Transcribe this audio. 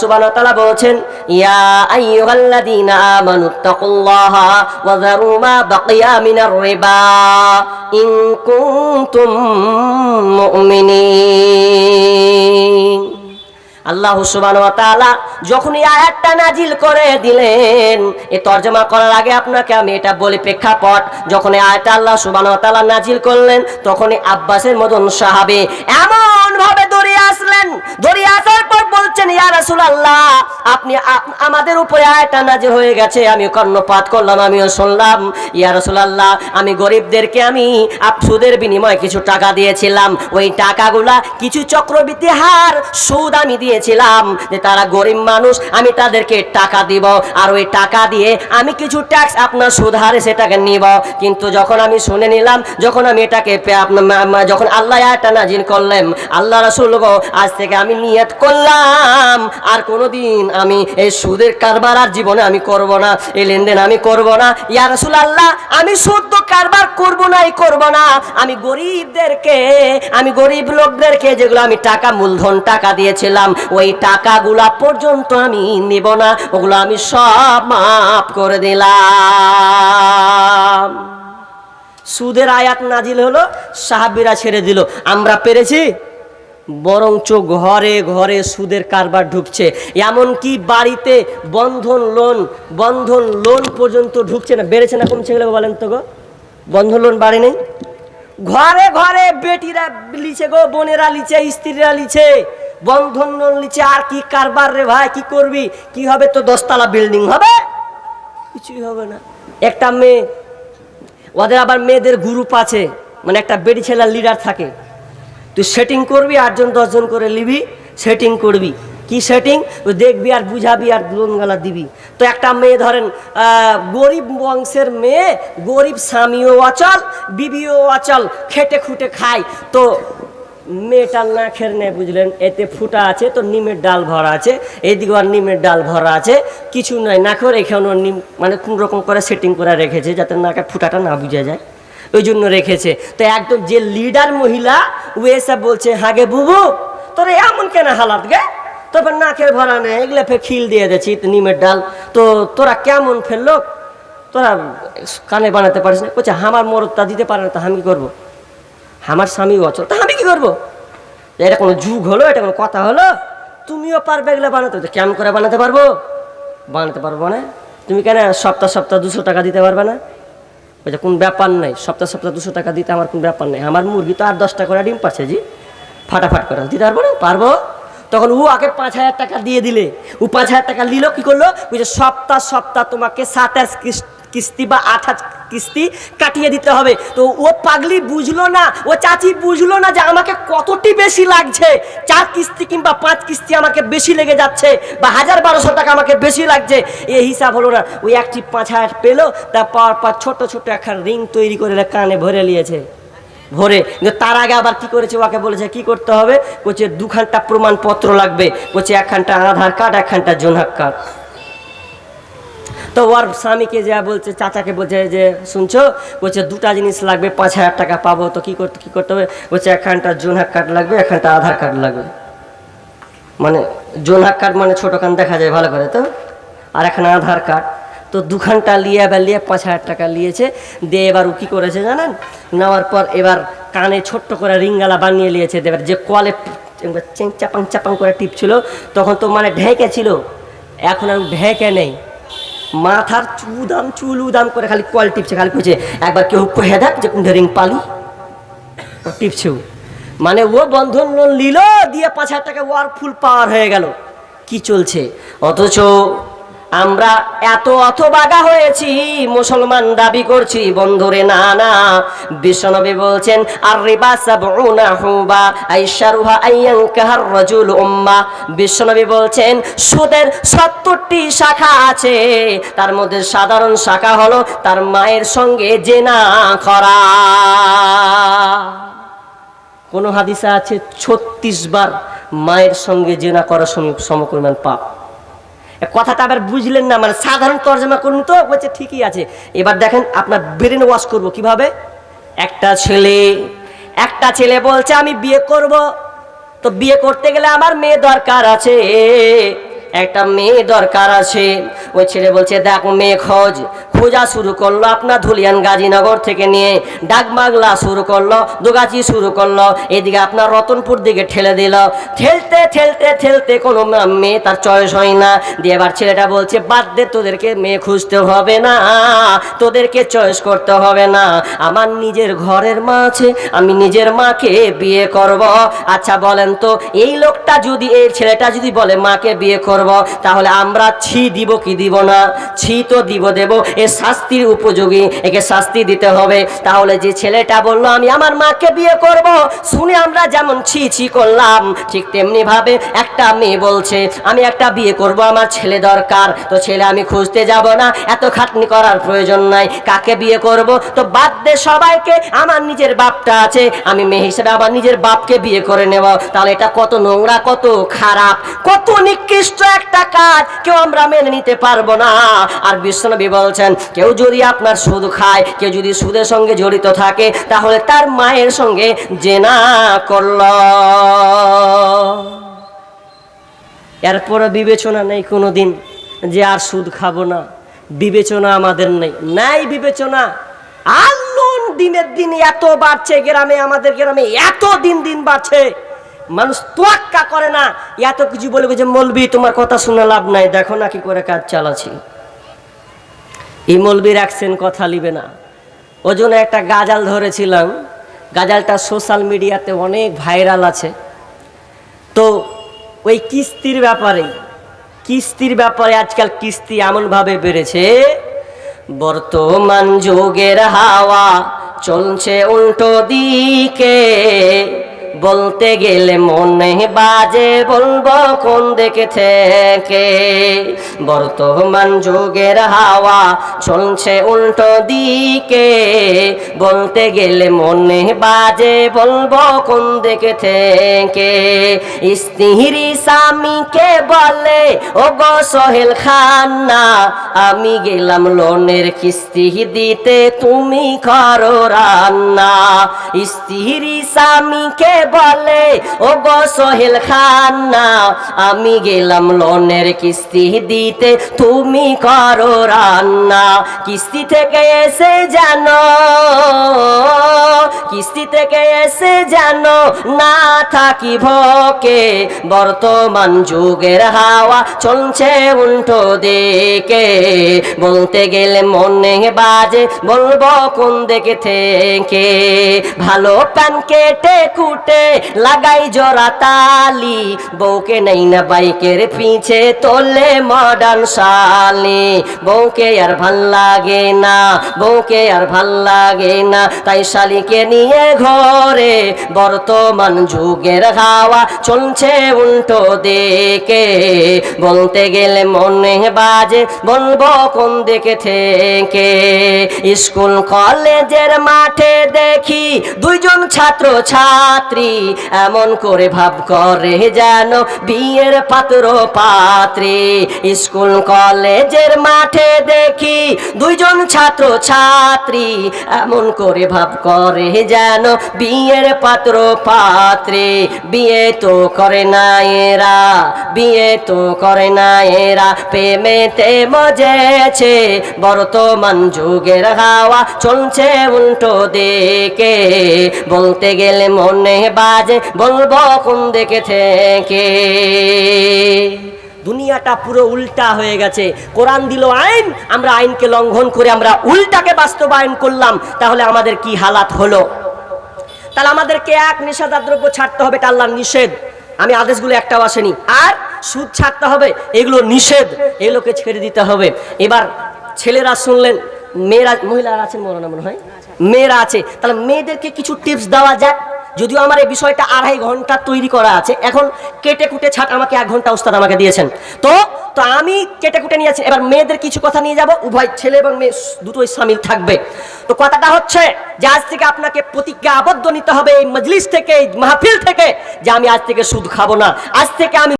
সুবহানাহু ওয়া তাআলা বলছেন, ইয়া আইয়ুহাল্লাযীনা আমানু তাকুল্লাহা ওয়া যারু মা বাকিয়া মিনার রিবা ইন কুনতুম মুমিনিন। আল্লাহ ওয়া যখন এই আয়াতটা নাজিল করে দিলেন, এ তর্জমা করার আগে আপনাকে আমি এটা বলি প্রেক্ষাপট, যখন এই আয়াতটা আল্লাহ সুবহানাহু ওয়া তাআলা নাজিল করলেন তখন আব্বাসের মতন সাহাবে এমন ভাবে দৌড়ে আসলেন। দৌড়ে আসার পর বলছেন, ইয়া রাসূলুল্লাহ, আপনি আপ- আমাদের উপরে আয়াতটা নাজিল হয়ে গেছে, আমি কর্ণপাত করলাম, আমিও শুনলাম। ইয়া রাসুল আল্লাহ আমি গরিবদেরকে আমি সুদের বিনিময়ে কিছু টাকা দিয়েছিলাম। ওই টাকাগুলা কিছু চক্রবৃদ্ধি হার সুদ আমি দিয়েছিলাম যে তারা গরিব মানুষ, আমি তাদেরকে টাকা দিব। আর ওই টাকা দিয়ে আমি কিছু ট্যাক্স আপনার সুদ হারে সেটাকে নিব। কিন্তু যখন আমি শুনে নিলাম, যখন আমি এটাকে যখন আল্লাহ এটা নাজিল করলেন, আল্লাহ রাসূল গো, আজ থেকে আমি নিয়ত করলাম। আর কোনোদিন আমি এই সুদের কারবার আর জীবনে আমি করব না, এই লেনদেন আমি করব না। ইয়া রাসুল আল্লাহ আমি সুদ তো কারবার করব না, এই করব না। আমি গরিবদেরকে, আমি গরিব লোকদেরকে যেগুলো আমি টাকা মূলধন, টাকা দিয়েছিলাম ওই টাকাগুলা পর্যন্ত আমি নিব না, ওগুলো আমি সব মাফ করে দিলাম। সুদের আয়াত নাজিল হলো, সাহাবিরা ছেড়ে দিল। আমরা পেরেছি? বরঞ্চ ঘরে ঘরে সুদের কারবার ঢুকছে। এমনকি বাড়িতে বন্ধন লোন বন্ধন লোন পর্যন্ত ঢুকছে না। বেড়েছে না কমছে গেলে বলেন তো গো? বন্ধন লোন বাড়ে নেই? ঘরে ঘরে বেটিরা লিছে গো, বোনেরা লিছে, স্ত্রীরা লিছে। বন্ধন লিছে আর কি কারবার রে ভাই? কি করবি? কি হবে? তো দশতলা বিল্ডিং হবে? কিছুই হবে না। একটা মেয়ে, ওদের আবার মেয়েদের গ্রুপ আছে। মানে একটা বেড়ি ছেলের লিডার থাকে। তুই সেটিং করবি, আটজন, দশজন করে নিবি সেটিং করবি। কি সেটিং দেখবি আর বুঝাবি আর লোনগালা দিবি। তো একটা মেয়ে ধরেন গরিব বংশের মেয়ে, গরিব স্বামীও অচল, বিবিও অচল, খেটে খুটে খায়। তো মেয়েটার না খের নেই বুঝলেন, এতে ফুটা আছে, তো নিমের ডাল ভরা আছে এইদিকে আর নিমের ডাল ভরা আছে, কিছু নয় না করে এখানেও নিম মানে কোন রকম করে সেটিং করে রেখেছে, যাতে নাকে ফুটাটা না বুঝা যায়, ওই জন্য রেখেছে। তো একদম যে লিডার মহিলা, ও এসে বলছে হাগে বুবু, তোর এমন কেন হালাত গে? তবে নাকের ভরা নেই, এগুলো ফের খিল দিয়ে দিয়েছি, নিমের ডাল, তো তোরা কেমন ফেলল তোরা কানে বানাতে পারিস না? বলছে, আমার মরদটা দিতে পারে না, তা আমি করব? আমার স্বামী অচল। তা আমি করব এটা কোনো যুগ হলো, এটা কোনো কথা হলো? তুমিও পারবে এগুলো বানাতে, তো কেমন করে বানাতে পারব? বানাতে পারব না তুমি কেন সপ্তাহ সপ্তাহ দুশো টাকা দিতে পারবে না? বলছে কোন ব্যাপার নাই, সপ্তাহ সপ্তাহ দুশো টাকা দিতে আমার কোনো ব্যাপার নেই। আমার মুরগি তো আর দশটা করে ডিম পাচ্ছে জি। ফাটাফাট করে, দিতে পারব না? পারব। তখন ও আগে পাঁচ হাজার টাকা দিয়ে দিলে। ও পাঁচ হাজার টাকা নিল, কি করল? বুঝে সপ্তাহ সপ্তাহ তোমাকে সাতাশ কিস্তি বা আঠাশ কিস্তি কাটিয়ে দিতে হবে। তো ও পাগলি বুঝলো না, ও চাচি বুঝলো না যে আমাকে কতটি বেশি লাগছে। চার কিস্তি কিংবা পাঁচ কিস্তি আমাকে বেশি লেগে যাচ্ছে বা হাজার বারোশো টাকা আমাকে বেশি লাগছে। এই হিসাব হলো না, ওই একটি পাঁচ হাজার পেল তা পাওয়ার পর ছোট ছোট একটা রিং তৈরি করে কানে ভরে নিয়েছে। ভরে, কিন্তু তার আগে আবার কি করেছে? ওকে বলেছে, কি করতে হবে? বলছে দুখানটা প্রমাণপত্র লাগবে। বলছে একখানটা আধার কার্ড, একখানটা জোনহাক কার্ড। তো ওর স্বামীকে যা বলছে, চাচাকে বলছে যে, শুনছো? বলছে, দুটা জিনিস লাগবে, পাঁচ হাজার টাকা পাবো। তো কি করতে কি করতে হবে? বলছে, একখানটা জোনহাক কার্ড লাগবে, একখানটা আধার কার্ড লাগবে। মানে জোনহাক কার্ড মানে ছোটো কান দেখা যায় ভালো করে, তো? আর এখানে আধার কার্ড। তো দুখানটা নিয়ে এবার নিয়ে পাঁচ হাজার টাকা নিয়েছে দিয়ে এবার ও কী করেছে জানেন? নেওয়ার পর এবার কানে ছোট্ট করে রিঙ্গালা বানিয়ে নিয়েছে এবার যে কলে চাপাং চাপাং করে টিপছিল, তখন তো মানে ঢেকে ছিল। এখন আর ঢেকে নেই। মাথার চুদাম চুল উদাম করে খালি কল টিপছে, খালি কইছে, একবার কেউ কহে দেখ যে কুন্ডে রিং পালি। টিপছে মানে ও বন্ধন লোন নিল, দিয়ে পাঁচ হাজার টাকা ওয়ার ফুল পাওয়ার হয়ে গেল। কি চলছে? অথচ আমরা এত অথবাগা হয়েছি, মুসলমান দাবি করছি, বন্ধুরে, না না। বিশ্বনবী বলছেন আর রিবা সাবউনা হুবা, আইশারুহা আইয়ান কাহার রাজুল উম্মা। বিশ্বনবী বলছেন, সুদের সত্তরটি শাখা আছে। তার মধ্যে সাধারণ শাখা হলো তার মায়ের সঙ্গে জেনা করা। কোনো হাদিসা আছে, ছত্রিশ বার মায়ের সঙ্গে জেনা করা সম- সমপরিমাণ পাপ। কথাটা আবার বুঝলেন না মানে সাধারণ তর্জমা করুন তো, বলছে ঠিকই আছে। এবার দেখেন আপনার ব্রেন ওয়াশ করব কীভাবে? একটা ছেলে একটা ছেলে বলছে, আমি বিয়ে করব। তো বিয়ে করতে গেলে আমার মেয়ে দরকার আছে। একটা মেয়ে দরকার আছে। ওই ছেলে বলছে, দেখ মেয়ে, খোঁজ। খোঁজা শুরু করল আপনার ধুলিয়ান গাজীনগর থেকে নিয়ে। ডাকবাংলা শুরু করল, দুগাছি শুরু করল। এদিকে আপনার রতনপুর দিকে ঠেলে দিল। ঠেলতে ঠেলতে ঠেলতে কোনো মেয়ে তার চয়েস হয় না। দিয়ে এবার ছেলেটা বলছে, বাদ দে, তোদেরকে মেয়ে খুঁজতে হবে না। তোদেরকে চয়েস করতে হবে না। আমার নিজের ঘরের মা আছে, আমি নিজের মাকে বিয়ে করব। আচ্ছা বলেন তো, এই লোকটা যদি, এই ছেলেটা যদি বলে, মাকে বিয়ে করব তাহলে আমরা ছি দিব কি দিব না? ছি তো দিব দেব, এ শাস্তির উপযোগী, একে শাস্তি দিতে হবে। তাহলে যে ছেলেটা বলল, আমি আমার মাকে বিয়ে করব। শুনে আমরা যেমন ছি ছি করলাম, ঠিক তেমনি ভাবে একটা মেয়ে বলছে, আমি একটা বিয়ে করব, আমার ছেলে দরকার, তো ছেলে আমি খুঁজতে যাব না, এত খাটনি করার প্রয়োজন নাই, কাকে বিয়ে করব? তো বাদ দে সবাইকে, আমার নিজের বাপটা আছে, আমি মেয়ে হিসেবে আমার নিজের বাপকে বিয়ে করে নেব। তাহলে এটা কত নোংরা, কত খারাপ, কত নিকৃষ্ট একটা কাজ কেউ আমরা মেনে নিতে পারব না। আর বিশ্বনবী বলছেন, কেউ যদি আপনার সুদ খায়, কেউ যদি সুদের সঙ্গে জড়িত থাকে, তাহলে তার মায়ের সঙ্গে জেনা করল। এরপরে বিবেচনা নেই কোনো দিন যে আর সুদ খাব না। বিবেচনা আমাদের নেই। নাই বিবেচনা। আর দিনের দিন এত বাড়ছে, গ্রামে আমাদের গ্রামে এত দিন দিন বাড়ছে। মানুষ তোয়াক্কা করে না। এত কিছু বলবে যে, মলবি, তোমার কথা শুনে লাভ নাই। দেখো না কি করে কাজ চালাচ্ছি। এই মলবির অ্যাকশন কথা লিবে না। ওই জন্য একটা গাজাল ধরেছিলাম। গাজালটা সোশ্যাল মিডিয়াতে অনেক ভাইরাল আছে। তো ওই কিস্তির ব্যাপারে কিস্তির ব্যাপারে আজকাল কিস্তি এমনভাবে বেড়েছে, বর্তমান যুগের হাওয়া চলছে উল্টো দিকে। বলতে গেলে মনে বাজে বলব, কোন দিকে থেকে বর্তমান যুগের হাওয়া চলছে উল্টো দিকে। বলতে গেলে মনে বাজে বলব, কোন দিকে থেকে স্ত্রী স্বামীকে বলে ও গো সোহেল খান্না, আমি গেলাম লোনের কিস্তি দিতে, তুমি করো রান্না। স্ত্রী স্বামীকে বলে ও গো সোহেল খান না আমি গেলাম লোনের কিস্তি দিতে, তুমি করো রান্না। কিস্তি থেকে এসে জানো কিস্তি থেকে এসে জানো না থাকি ভকে, বর্তমান যুগের হাওয়া চলছে উল্টো দিকে। বলতে গেলে মনে বাজে, বলব কোন দিকে থেকে? ভালো প্যান কেটে কুটে লাগাই জোড়া তালি, বউকে নেই না বাইকের পিছে তোলে মডার্ন শালি। বউকে আর ভালো লাগে না, বউকে আর ভালো লাগে না, তাই শালিকে নিয়ে ঘরে বর্তমান যুগের হাওয়া চলছে উল্টো দিকে। বলতে গেলে মনে বাজে, বলব কোন দিকে থেকে। স্কুল, কলেজের মাঠে দেখি দুইজন ছাত্র ছাত্রী এমন করে ভাব করে যেন বিয়ের পাত্র পাত্রী স্কুল, কলেজের মাঠে দেখি দুইজন ছাত্র ছাত্রী এমন করে ভাব করে যেন বিয়ের পাত্র পাত্রে। বিয়ে তো করে না এরা, বিয়ে তো করে না এরা। প্রেমেতে মজেছে বর্তমান যুগের হাওয়া, চলছে উল্টো দিকে। বলতে গেলে মনে বাজে, বলব কোন দিকে থেকে। দুনিয়াটা পুরো উল্টা হয়ে গেছে। কোরআন দিল আইন, আমরা আইনকে লঙ্ঘন করে আমরা উল্টাকে বাস্তবায়ন করলাম। তাহলে আমাদের কি হালাত হলো? তাহলে আমাদেরকে এক নেশাদার দ্রব্য ছাড়তে হবে, এটা আল্লাহর নিষেধ। আমি আদেশগুলো একটাও আসেনি। আর সুদ ছাড়তে হবে, এগুলো নিষেধ। এগুলোকে ছেড়ে দিতে হবে। এবার ছেলেরা শুনলেন, মেয়েরা, মহিলারা আছেন মনে মনে হয়? মেয়েরা আছে। তাহলে মেয়েদেরকে কিছু টিপস দেওয়া যাক। যদিও আমার এই বিষয়টা আড়াই ঘণ্টা তৈরি করা আছে, এখন কেটে কুটে ছাট আমাকে এক ঘণ্টা উস্তাদ আমাকে দিয়েছেন। তো তো আমি কেটে কুটে নিয়েছি এবার মেয়েদের কিছু কথা নিয়ে যাব, উভয় ছেলে এবং মেয়ে দুটোই সামিল থাকবে। তো কথাটা হচ্ছে যে আজ থেকে আপনাকে প্রতিজ্ঞা আবদ্ধ নিতে হবে এই মজলিস থেকে, এই মাহফিল থেকে, যে আমি আজ থেকে সুদ খাব না। আজ থেকে আমি